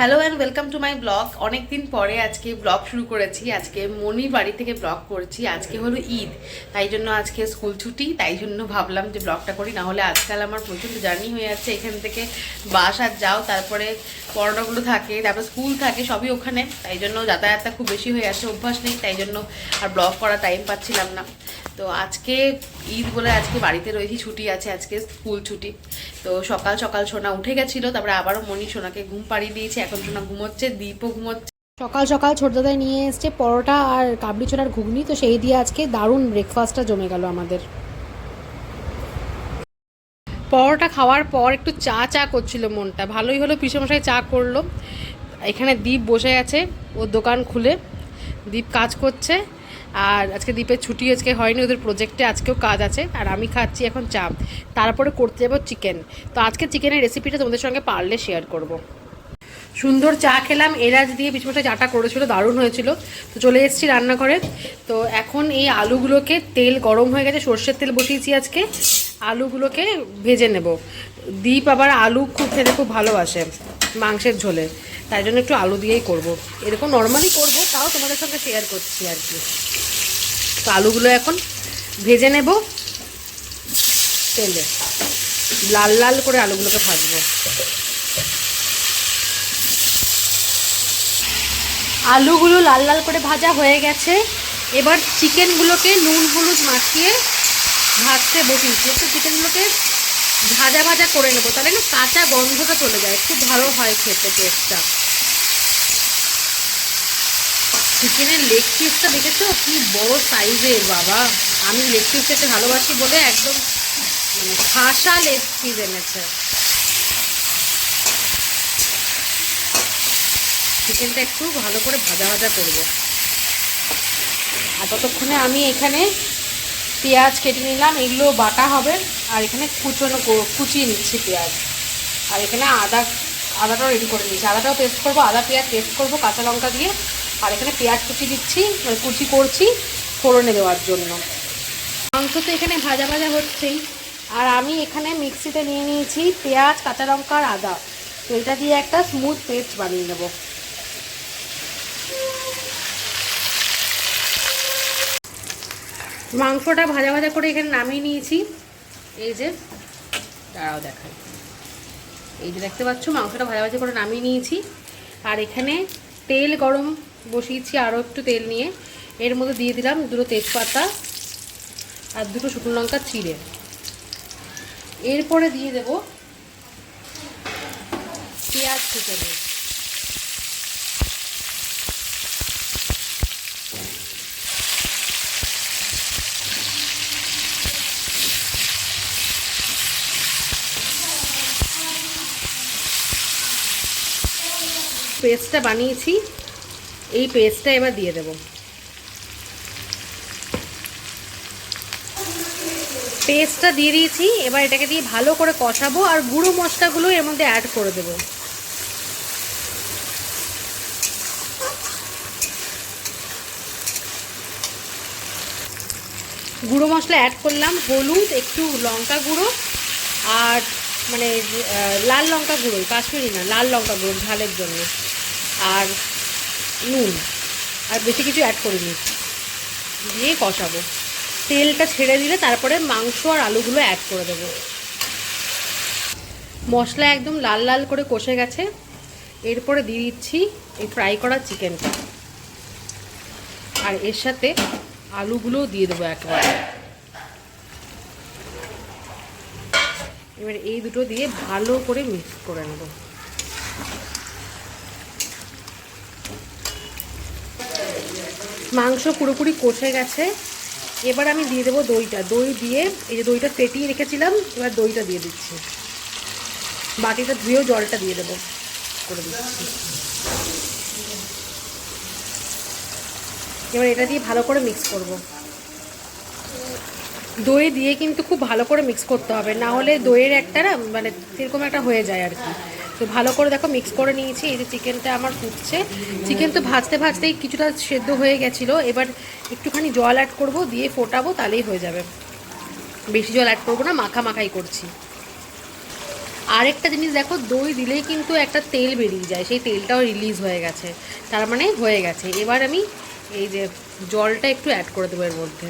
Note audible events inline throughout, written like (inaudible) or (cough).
Hello and welcome to my blog অনেক দিন পরে আজকে ব্লগ শুরু করেছি। আজকে মনির বাড়ি থেকে ব্লগ করছি। আজকে হলো ঈদ। তাই জন্য আজকে স্কুল ছুটি। তাই জন্য ভাবলাম যে ব্লগটা করি। না হলে আজকাল আমার প্রচণ্ড জার্নি হয়ে যাচ্ছে। এখান থেকে বাস আর যাও, তারপরে পড়াগুলো থাকে, তারপরে স্কুল থাকে, সবই ওখানে। তাই জন্য যাতায়াতটা খুব বেশি হয়ে যাচ্ছে, অভ্যাস নেই। তাই জন্য আর ব্লগ করার টাইম পাচ্ছিলাম না। তো আজকে ঈদ বলে আজকে বাড়িতে রয়েছি, ছুটি আছে, আজকে স্কুল ছুটি। তো সকাল সকাল সোনা উঠে গেছিল, তারপরে আবারও মনি সোনাকে ঘুম পাড়িয়ে দিয়েছে। এখন সোনা ঘুমোচ্ছে দীপও ঘুমোচ্ছে। সকাল সকাল ছোট দাদাই নিয়ে এসছে পরোটা আর কাবলি ছোলার ঘুগনি তো সেই দিয়ে আজকে দারুণ ব্রেকফাস্টটা জমে গেল আমাদের। পরোটা খাওয়ার পর একটু চা চা করছিল মনটা। ভালোই হলো পিসেমশাই চা করল। এখানে দীপ বসে আছে ওর দোকান খুলে। দীপ কাজ করছে আর আজকে দীপের ছুটি আজকে হয়নি ওদের প্রজেক্টে আজকেও কাজ আছে। আর আমি খাচ্ছি এখন চা। তারপরে করতে যাব চিকেন তো আজকে চিকেনের রেসিপিটা তোমাদের সঙ্গে পারলে শেয়ার করব। সুন্দর চা খেলাম। এলাচ দিয়ে পিছমটা চাটা করেছিল, দারুণ হয়েছিল। তো চলে এসেছি রান্নাঘরে। তো এখন এই আলুগুলোকে তেল গরম হয়ে গেছে, সর্ষের তেল বসিয়েছি আজকে। আলুগুলোকে ভেজে নেব। দীপ আবার আলু খুব খেতে খুব ভালোবাসে মাংসের ঝোলে। তাই জন্য একটু আলু দিয়েই করব। এরকম নর্মালি করব, তাও তোমাদের সঙ্গে শেয়ার করছি আর কি। তো আলুগুলো এখন ভেজে নেব তেলে। লাল লাল করে আলুগুলোকে ভাজবো। আলুগুলো লাল লাল করে ভাজা হয়ে গেছে। এবার চিকেনগুলোকে নুন হলুদ মাখিয়ে ভাজতে বসিয়েছি একটু চিকেনগুলোকে ভাজা ভাজা করে নেব, তাহলে না কাঁচা গন্ধটা চলে যায়। খুব ভালো হয় খেতে টেস্টটা চিকেনের লেগ পিসটা দেখেছ? কি বড় সাইজের বাবা। আমি লেগ পিস খেতে ভালোবাসি বলে একদম মানে খাসা লেগ পিস এনেছে। চিকেনটা একটু ভালো করে ভাজা ভাজা করব। আর ততক্ষণে আমি এখানে পেঁয়াজ কেটে নিলাম, এগুলো বাটা হবে। আর এখানে কুচনো কুচিয়ে নিচ্ছি পেঁয়াজ। আর এখানে আদা, আদাটাও রেডি করে নিচ্ছি আদাটাও পেস্ট করব, আদা পেঁয়াজ পেস্ট করব কাঁচা লঙ্কা দিয়ে। আর এখানে পেঁয়াজ কুচি দিচ্ছি মানে কুচি করছি ফোড়নে দেওয়ার জন্য। মাংস তো এখানে ভাজা ভাজা হচ্ছেই। আর আমি এখানে মিক্সিতে নিয়ে নিয়েছি পেঁয়াজ, কাঁচা লঙ্কা আর আদা। তো এটা দিয়ে একটা স্মুথ পেস্ট বানিয়ে নেব। মাংসটা ভাজা ভাজা করে এখানে নামিয়ে নিয়েছি। এই যে, দাঁড়াও দেখাই। এই যে দেখতে পাচ্ছ, মাংসটা ভাজা ভাজা করে নামিয়ে নিয়েছি। আর এখানে তেল গরম বসিয়েছি আরও একটু তেল নিয়ে। এর মধ্যে দিয়ে দিলাম দুটো তেজপাতা আর দুটো শুকনো লঙ্কা চিড়ে। এরপরে দিয়ে দেব পেঁয়াজ থেকে পেস্টটা বানিয়েছি, এই পেস্টটা এবার দিয়ে দেব। পেস্টটা দিয়ে দিয়েছি, এবার এটাকে দিয়ে ভালো করে কষাবো আর গুঁড়ো মশলাগুলো এর মধ্যে অ্যাড করে দেবো। গুঁড়ো মশলা অ্যাড করলাম, হলুদ, একটু লঙ্কা গুঁড়ো আর মানে লাল লঙ্কা গুঁড়ো কাশ্মীরি না, লাল লঙ্কা গুঁড়ো, ঝালের জন্য। আর নুন। আর বেশি কিছু অ্যাড করিনি। দিয়ে কষাবো। তেলটা ছেড়ে দিলে তারপরে মাংস আর আলুগুলো অ্যাড করে দেবো। মশলা একদম লাল লাল করে কষে গেছে। এরপরে দিয়ে দিচ্ছি এই ফ্রাই করা চিকেনটা আর এর সাথে আলুগুলোও দিয়ে দেবো একবারে। এবার এই দুটো দিয়ে ভালো করে মিক্স করে নেব। মাংস পুরোপুরি কষে গেছে। এবার আমি দিয়ে দেবো দইটা। দই দিয়ে এই যে দইটা ফেটিয়ে রেখেছিলাম, এবার দইটা দিয়ে দিচ্ছি। বাটিটা ধুয়েও জলটা দিয়ে দেবো। করে দিচ্ছি। এবার এটা দিয়ে ভালো করে মিক্স করব। দই দিয়ে কিন্তু খুব ভালো করে মিক্স করতে হবে। না হলে দইয়ের একটা না মানে সেরকম একটা হয়ে যায় আর কি। তো ভালো করে দেখো মিক্স করে নিয়েছি। এই যে চিকেনটা আমার ফুটছে। চিকেন তো ভাজতে ভাজতেই কিছুটা সেদ্ধ হয়ে গেছিল। এবার একটুখানি জল অ্যাড করব, দিয়ে ফোটাবো, তাহলেই হয়ে যাবে। বেশি জল অ্যাড করব না, মাখা মাখাই করছি। আরেকটা জিনিস দেখো, দই দিলেই কিন্তু একটা তেল বেরিয়ে যায়। সেই তেলটাও রিলিজ হয়ে গেছে। তার মানে হয়ে গেছে। এবার আমি এই যে জলটা একটু অ্যাড করে দেবো এর মধ্যে।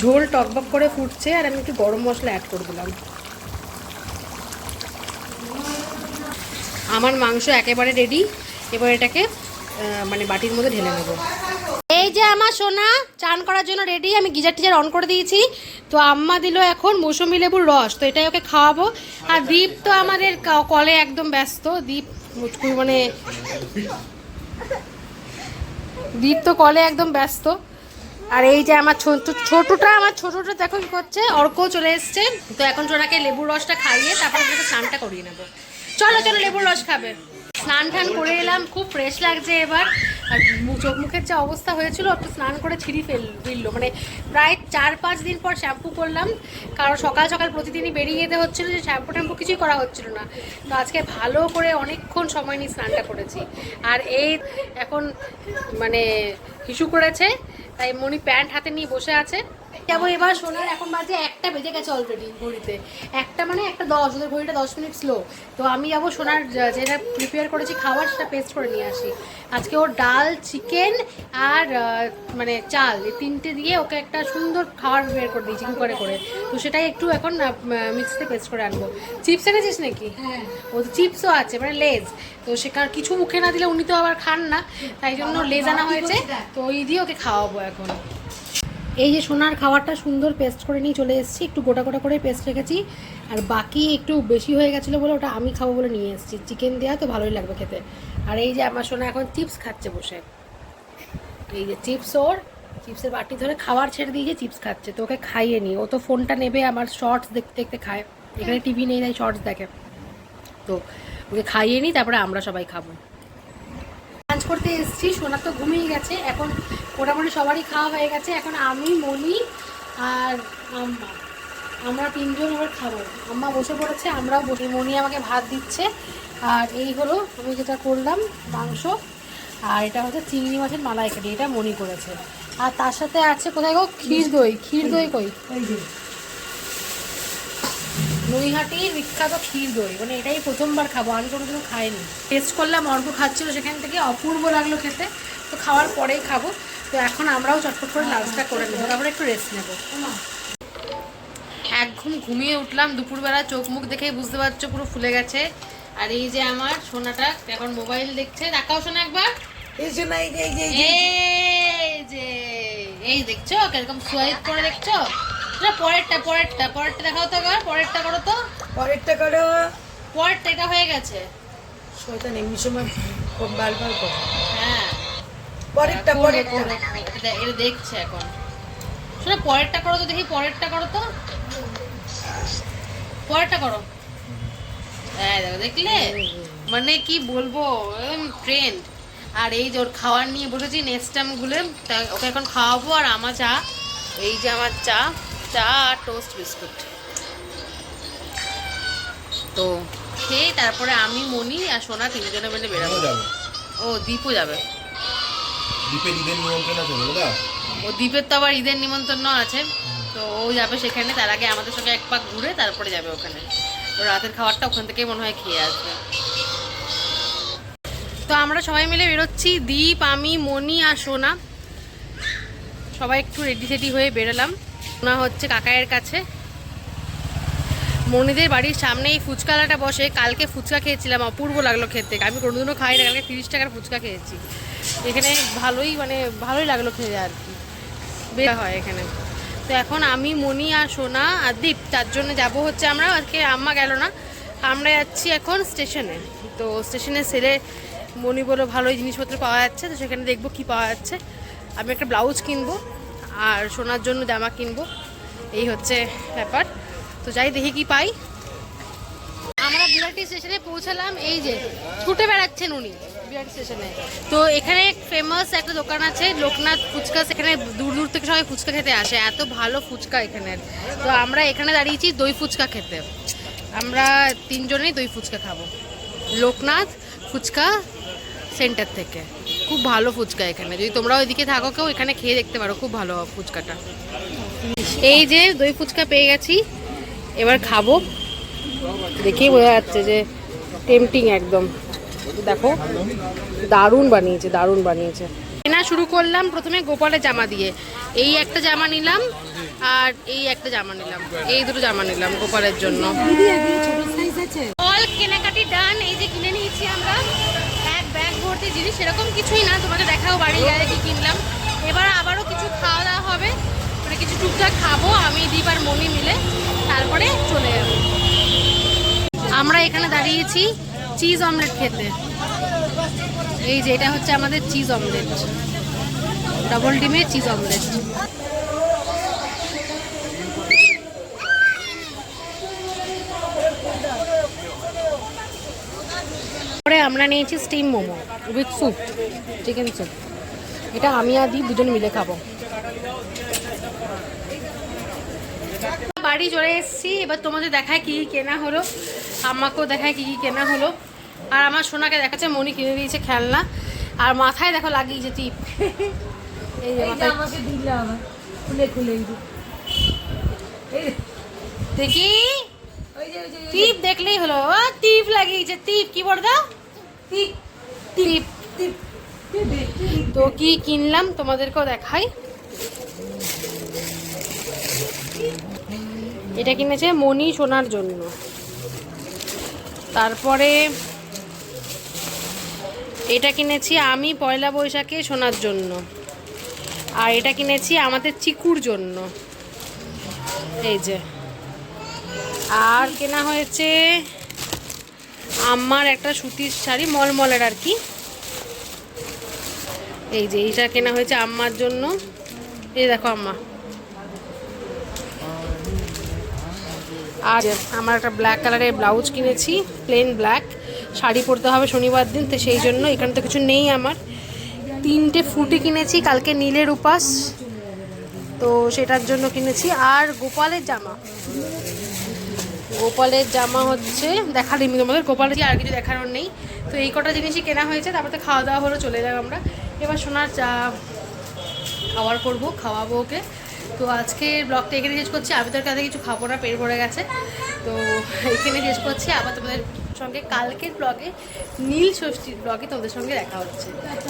ঝোল টকবক করে ফুটছে আর আমি একটু গরম মশলা অ্যাড করে দিলাম। আমার মাংস একেবারে রেডি এবার এটাকে মানে বাটির মধ্যে ঢেলে নেব। এই যে আমার সোনা, চান করার জন্য রেডি আমি গিজার টিজার অন করে দিয়েছি। তো আম্মা দিল এখন মৌসুমি লেবুর রস, তো এটাই ওকে খাওয়াবো। আর দীপ তো আমাদের কলে একদম ব্যস্ত। দীপ মুচকু মানে দীপ তো কলে একদম ব্যস্ত। আর এই যে আমার ছোট ছোটটা আমার ছোটটা দেখো কি করছে, অর্কও চলে এসছে। তো এখন সোনাকে লেবুর রসটা খাইয়ে তারপরে ওকে স্নানটা করিয়ে নেব। চলো চলো, লেবুর রস খাবে। স্নান টান করে এলাম, খুব ফ্রেশ লাগছে এবার। আর চোখ মুখের যে অবস্থা হয়েছিল একটু স্নান করে ছিঁড়ি ফেল ফেলল মানে প্রায় চার পাঁচ দিন পর শ্যাম্পু করলাম। কারণ সকাল সকাল প্রতিদিনই বেরিয়ে যেতে হচ্ছিল যে শ্যাম্পু ট্যাম্পু কিছুই করা হচ্ছিল না। তো আজকে ভালো করে অনেকক্ষণ সময় নিয়ে স্নানটা করেছি। আর এই এখন মানে হিসু করেছে। তাই মনি প্যান্ট হাতে নিয়ে বসে আছে। যাব এবার সোনার এখন বাজে একটা বেজে গেছে অলরেডি ঘড়িতে। একটা মানে একটা দশ ওদের ঘড়িটা দশ মিনিট স্লো তো আমি যাব সোনার যেটা প্রিপেয়ার করেছি খাবার সেটা পেস্ট করে নিয়ে আসি। আজকে ওর ডাল চিকেন আর মানে চাল এই তিনটে দিয়ে ওকে একটা সুন্দর খাবার বের করে দিয়েছি কুকারে করে। তো সেটাই একটু এখন মিক্সিতে পেস্ট করে আনব। চিপস এনেছিস নাকি? হ্যাঁ। ও চিপসও আছে মানে লেজ। তো সেখানে কিছু মুখে না দিলে উনি তো আবার খান না। তাই জন্য লেজ আনা হয়েছে। তো ওই দিয়ে ওকে খাওয়াবো এখন। এই যে সোনার খাবারটা সুন্দর পেস্ট করে নিয়ে চলে এসেছি একটু গোটা গোটা করে পেস্ট রেখেছি। আর বাকি একটু বেশি হয়ে গেছিল বলে ওটা আমি খাব বলে নিয়ে এসেছি। চিকেন দেওয়া তো ভালোই লাগবে খেতে। আর এই যে আমার সোনা এখন চিপস খাচ্ছে বসে। এই যে চিপস ওর চিপসের বাটি ধরে খাবার ছেড়ে দিয়ে যে চিপস খাচ্ছে। তো ওকে খাইয়ে নি ও তো ফোনটা নেবে আমার শর্টস দেখতে দেখতে খায়। এখানে টিভি নেই তাই শর্টস দেখে। তো ওকে খাইয়ে নিই তারপরে আমরা সবাই খাব। করতে এসেছি, সোনা তো ঘুমিয়ে গেছে, এখন মোটামুটি সবারই খাওয়া হয়ে গেছে। এখন আমি, মনি আর আম্মা। আমরা তিনজন এবার খাব। আম্মা বসে পড়েছে, আমরাও বসে, মনি আমাকে ভাত দিচ্ছে। আর এই হলো, আমি যেটা করলাম, মাংস। আর এটা হচ্ছে চিংড়ি মাছের মালাইকারি, এটা মনি করেছে। আর তার সাথে আছে কোথায় গো? ক্ষীর দই ক্ষীর দই কই? নৈহাটির বিখ্যাত ক্ষীর দই। মানে এটাই প্রথমবার খাব। আমি কোনোদিনও খাইনি। টেস্ট করলাম অল্প খাচ্ছিল সেখান থেকে অপূর্ব লাগল খেতে। তো খাওয়ার পরেই খাব। তো এখন আমরাও চটপট করে লাঞ্চটা করে নেব। তারপরে একটু রেস্ট নেব। এক ঘুম ঘুমিয়ে উঠলাম। দুপুরবেলা চোখ মুখ দেখেই বুঝতে পারছ পুরো ফুলে গেছে। আর এই যে আমার সোনাটা এখন মোবাইল দেখছে। দেখাও শোনা একবার। এই যে। এই যে এই দেখছ? কীরকম সোয়াইপ করে দেখছ? না পরেরটা পরেরটা পরেরটা দেখাও তো একবার পরেরটা করো তো। পরেরটা করো। পরেরটা এটা হয়ে গেছে। শয়তান এমনি সময় খুব বারবার করো। হ্যাঁ। পরেরটা পরেরটা। এটা দেখছে এখন। শোনো পরেরটা করো তো দেখি পরেরটা করো তো। পরেরটা করো। হ্যাঁ দেখো দেখলে? মানে কি বলব ট্রেন্ড আর এই যে ওর খাওয়ার নিয়ে বসেছি নেক্সটাম গুলে তা ওকে এখন খাওয়াবো আর আমার চা এই যে আমার চা। চা টোস্ট বিস্কুট। তো খেয়ে তারপরে আমি মনি আর সোনা তিনজনে মিলে বেরাবো ও দীপও যাবে। দ্বীপের ঈদের নিমন্ত্রণ আছে বলে দাও ও দ্বীপের তো আবার ঈদের নিমন্ত্রণ আছে। তো ও যাবে সেখানে তার আগে আমাদের সঙ্গে এক পাক ঘুরে তারপরে যাবে ওখানে। তো রাতের খাবারটা ওখান থেকেই মনে হয় খেয়ে আসবে। তো আমরা সবাই মিলে বেরোচ্ছি দীপ আমি মনি আর সোনা। সবাই একটু রেডি সেডি হয়ে বেরোলাম। সোনা হচ্ছে কাকায়ের কাছে। মনিদের বাড়ির সামনে এই ফুচকালাটা বসে। কালকে ফুচকা খেয়েছিলাম, অপূর্ব লাগল খেতে আমি কোনোদিনও খাই না কালকে তিরিশ টাকার ফুচকা খেয়েছি। এখানে ভালোই মানে ভালোই লাগল খেয়ে আর কি। বের হয় এখানে। তো এখন আমি, মনি আর সোনা আর দীপ, তার জন্য যাব হচ্ছে আমরা। আজকে আম্মা গেল না। আমরা যাচ্ছি এখন স্টেশনে। তো স্টেশনে সেলে মনি বলে ভালোই জিনিসপত্র পাওয়া যাচ্ছে। তো সেখানে দেখব কি পাওয়া যাচ্ছে। আমি একটা ব্লাউজ কিনবো। আর সোনার জন্য জামা কিনবো। এই হচ্ছে ব্যাপার। তো যাই দেখি কি পাই। আমরা বিরাটি স্টেশনে পৌঁছালাম, এই যে ছুটে বেড়াচ্ছেন উনি বিরাটি স্টেশনে। তো এখানে ফেমাস একটা দোকান আছে, লোকনাথ ফুচকা, সেখানে দূর দূর থেকে সবাই ফুচকা খেতে আসে, এত ভালো ফুচকা এখানের। তো আমরা এখানে দাঁড়িয়েছি দই ফুচকা খেতে। আমরা তিনজনেই দই ফুচকা খাব। লোকনাথ ফুচকা সেন্টার থেকে। খুব ভালো ফুচকা এখানে। যদি তোমরা ওইদিকে থাকো কেউ এখানে খেয়ে দেখতে পারো খুব ভালো ফুচকাটা। এই যে দই ফুচকা পেয়ে গেছি এবার খাব। দেখেই বোঝা যাচ্ছে যে টেম্পটিং একদম। দেখো দারুণ বানিয়েছে দারুণ বানিয়েছে। কেনা শুরু করলাম প্রথমে গোপালের জামা দিয়ে। এই একটা জামা নিলাম আর এই একটা জামা নিলাম। এই দুটো জামা নিলাম গোপালের জন্য। অল কেনাকাটি ডান এই যে কিনে নিয়েছি আমরা। ভর্তি জিনিস, সেরকম কিছুই না। তোমাকে দেখাও বাড়ি গেলে কি কিনলাম। এবার আবারও কিছু খাওয়া দাওয়া হবে। মানে কিছু টুকটাক খাব, আমি, দীপ আর মনি মিলে। তারপরে চলে যাব। আমরা এখানে দাঁড়িয়েছি চিজ অমলেট খেতে। এই যে, এটা হচ্ছে আমাদের চিজ অমলেট। ডবল ডিমের চিজ অমলেট। পরে আমরা নিয়েছি steam momo with soup chicken soup এটা আমি আর দীপ দুজন মিলে খাব। বাড়ি চলে এসেছি এবার তোমাদের দেখায় কি কি কেনা হলো আমাকেও দেখায় কি কি কেনা হলো। আর আমার সোনাকে দেখাচ্ছে মনি কিনে দিয়েছে খেলনা। আর মাথায় দেখো লাগিয়েছে টিপ। (laughs) এই আমাকে দিল আবার খুলে খুলে দেখি। টিপ দেখলেই হলো। ও টিপ লাগিয়েছে। টিপ কি বড় দাও। টিপ টিপ টিপ। টিপ, টিপ। তো কি কিনলাম? তোমাদেরকেও দেখাই। এটা কিনেছে মনি সোনার জন্য। তারপরে এটা কিনেছি আমি পয়লা বৈশাখে সোনার জন্য। আর এটা কিনেছি আমাদের চিকুর জন্য। এই যে। আর কেনা হয়েছে আমার একটা সুতির শাড়ি মলমলের আর কি। এই যে এইটা কেনা হয়েছে আম্মার জন্য। এই দেখো আম্মা। আর আমার একটা ব্ল্যাক কালারের ব্লাউজ কিনেছি প্লেন ব্ল্যাক শাড়ি পরতে হবে শনিবার দিন, তো সেই জন্য এখানে তো কিছু নেই আমার। তিনটে ফুটি কিনেছি, কালকে নীলের উপাস। তো সেটার জন্য কিনেছি। আর গোপালের জামা। গোপালের জামা হচ্ছে দেখার এমনি তোমাদের, গোপালের আর কিছু দেখানোর নেই। তো এই কটা জিনিসই কেনা হয়েছে, তারপর তো খাওয়া দাওয়া হলো, চলে যাব আমরা। এবার সোনার চা খাওয়ার করব, খাওয়াবো ওকে। তো আজকে ব্লগটা এখানে শেষ করছি আমি তোর কাছে কিছু খাব না, পেট ভরে গেছে। তো এখানে শেষ করছি, আবার তোমাদের সঙ্গে কালকের ব্লগে, নীল ষষ্ঠীর ব্লগে তোমাদের সঙ্গে দেখা হচ্ছে।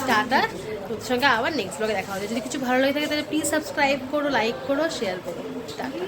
টাটা, তোমাদের সঙ্গে আবার নেক্সট ব্লগে দেখা হচ্ছে যদি কিছু ভালো লাগে থাকে, তাহলে প্লিজ সাবস্ক্রাইব করো লাইক করো শেয়ার করো। টাটা।